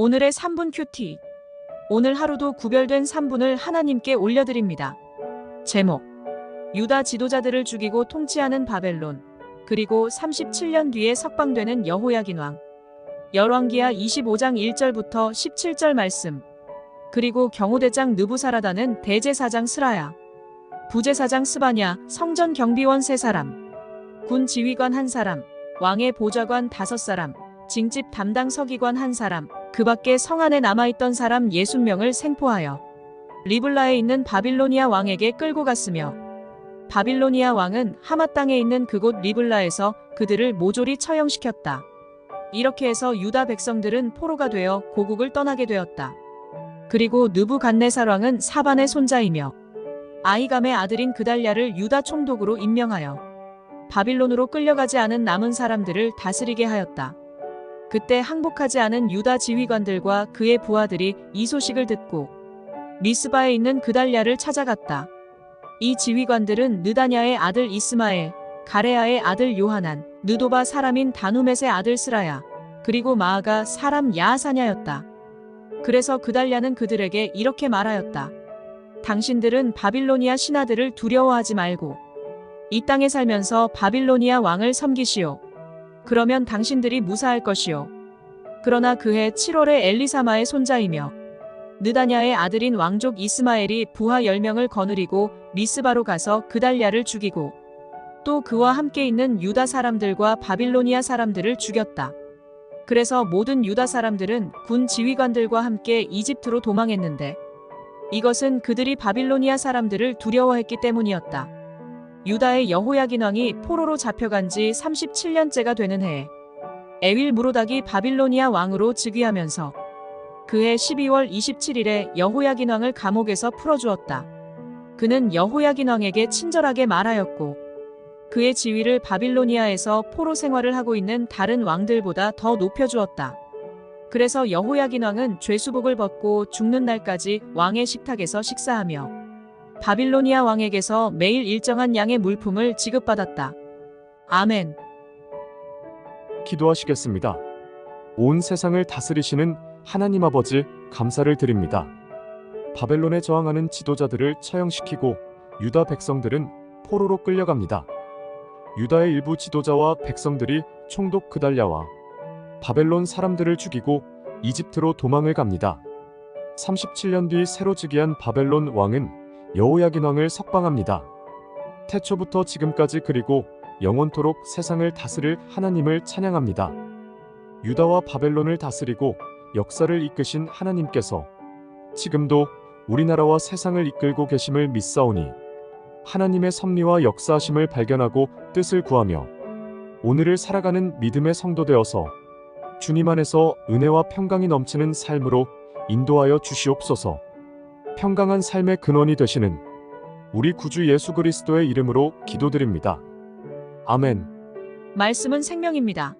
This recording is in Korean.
오늘의 3분 큐티. 오늘 하루도 구별된 3분을 하나님께 올려드립니다. 제목. 유다 지도자들을 죽이고 통치하는 바벨론. 그리고 37년 뒤에 석방되는 여호야긴 왕. 열왕기하 25장 1절부터 17절 말씀. 그리고 경호대장 느부사라다는 대제사장 스라야. 부제사장 스바냐, 성전 경비원 세 사람. 군 지휘관 한 사람. 왕의 보좌관 다섯 사람. 징집 담당 서기관 한 사람. 그 밖에 성 안에 남아있던 사람 60명을 생포하여 리블라에 있는 바빌로니아 왕에게 끌고 갔으며 바빌로니아 왕은 하마 땅에 있는 그곳 리블라에서 그들을 모조리 처형시켰다. 이렇게 해서 유다 백성들은 포로가 되어 고국을 떠나게 되었다. 그리고 느부갓네살 왕은 사반의 손자이며 아이감의 아들인 그달랴를 유다 총독으로 임명하여 바빌론으로 끌려가지 않은 남은 사람들을 다스리게 하였다. 그때 항복하지 않은 유다 지휘관들과 그의 부하들이 이 소식을 듣고 미스바에 있는 그달랴를 찾아갔다. 이 지휘관들은 느다냐의 아들 이스마엘, 가레아의 아들 요하난, 느도바 사람인 다누멧의 아들 스라야, 그리고 마아가 사람 야사냐였다. 그래서 그달랴는 그들에게 이렇게 말하였다. 당신들은 바빌로니아 신하들을 두려워하지 말고 이 땅에 살면서 바빌로니아 왕을 섬기시오. 그러면 당신들이 무사할 것이요. 그러나 그해 7월에 엘리사마의 손자이며 느다냐의 아들인 왕족 이스마엘이 부하 10명을 거느리고 미스바로 가서 그달랴를 죽이고 또 그와 함께 있는 유다 사람들과 바빌로니아 사람들을 죽였다. 그래서 모든 유다 사람들은 군 지휘관들과 함께 이집트로 도망했는데 이것은 그들이 바빌로니아 사람들을 두려워했기 때문이었다. 유다의 여호야긴 왕이 포로로 잡혀간 지 37년째가 되는 해에 에윌 무로닥이 바빌로니아 왕으로 즉위하면서 그해 12월 27일에 여호야긴 왕을 감옥에서 풀어주었다. 그는 여호야긴 왕에게 친절하게 말하였고 그의 지위를 바빌로니아에서 포로 생활을 하고 있는 다른 왕들보다 더 높여주었다. 그래서 여호야긴 왕은 죄수복을 벗고 죽는 날까지 왕의 식탁에서 식사하며 바빌로니아 왕에게서 매일 일정한 양의 물품을 지급받았다. 아멘. 기도하시겠습니다. 온 세상을 다스리시는 하나님 아버지 감사를 드립니다. 바벨론에 저항하는 지도자들을 처형시키고 유다 백성들은 포로로 끌려갑니다. 유다의 일부 지도자와 백성들이 총독 그달랴와 바벨론 사람들을 죽이고 이집트로 도망을 갑니다. 37년 뒤 새로 즉위한 바벨론 왕은 여호야긴 왕을 석방합니다. 태초부터 지금까지 그리고 영원토록 세상을 다스릴 하나님을 찬양합니다. 유다와 바벨론을 다스리고 역사를 이끄신 하나님께서 지금도 우리나라와 세상을 이끌고 계심을 믿사오니 하나님의 섭리와 역사하심을 발견하고 뜻을 구하며 오늘을 살아가는 믿음의 성도 되어서 주님 안에서 은혜와 평강이 넘치는 삶으로 인도하여 주시옵소서. 평강한 삶의 근원이 되시는 우리 구주 예수 그리스도의 이름으로 기도드립니다. 아멘. 말씀은 생명입니다.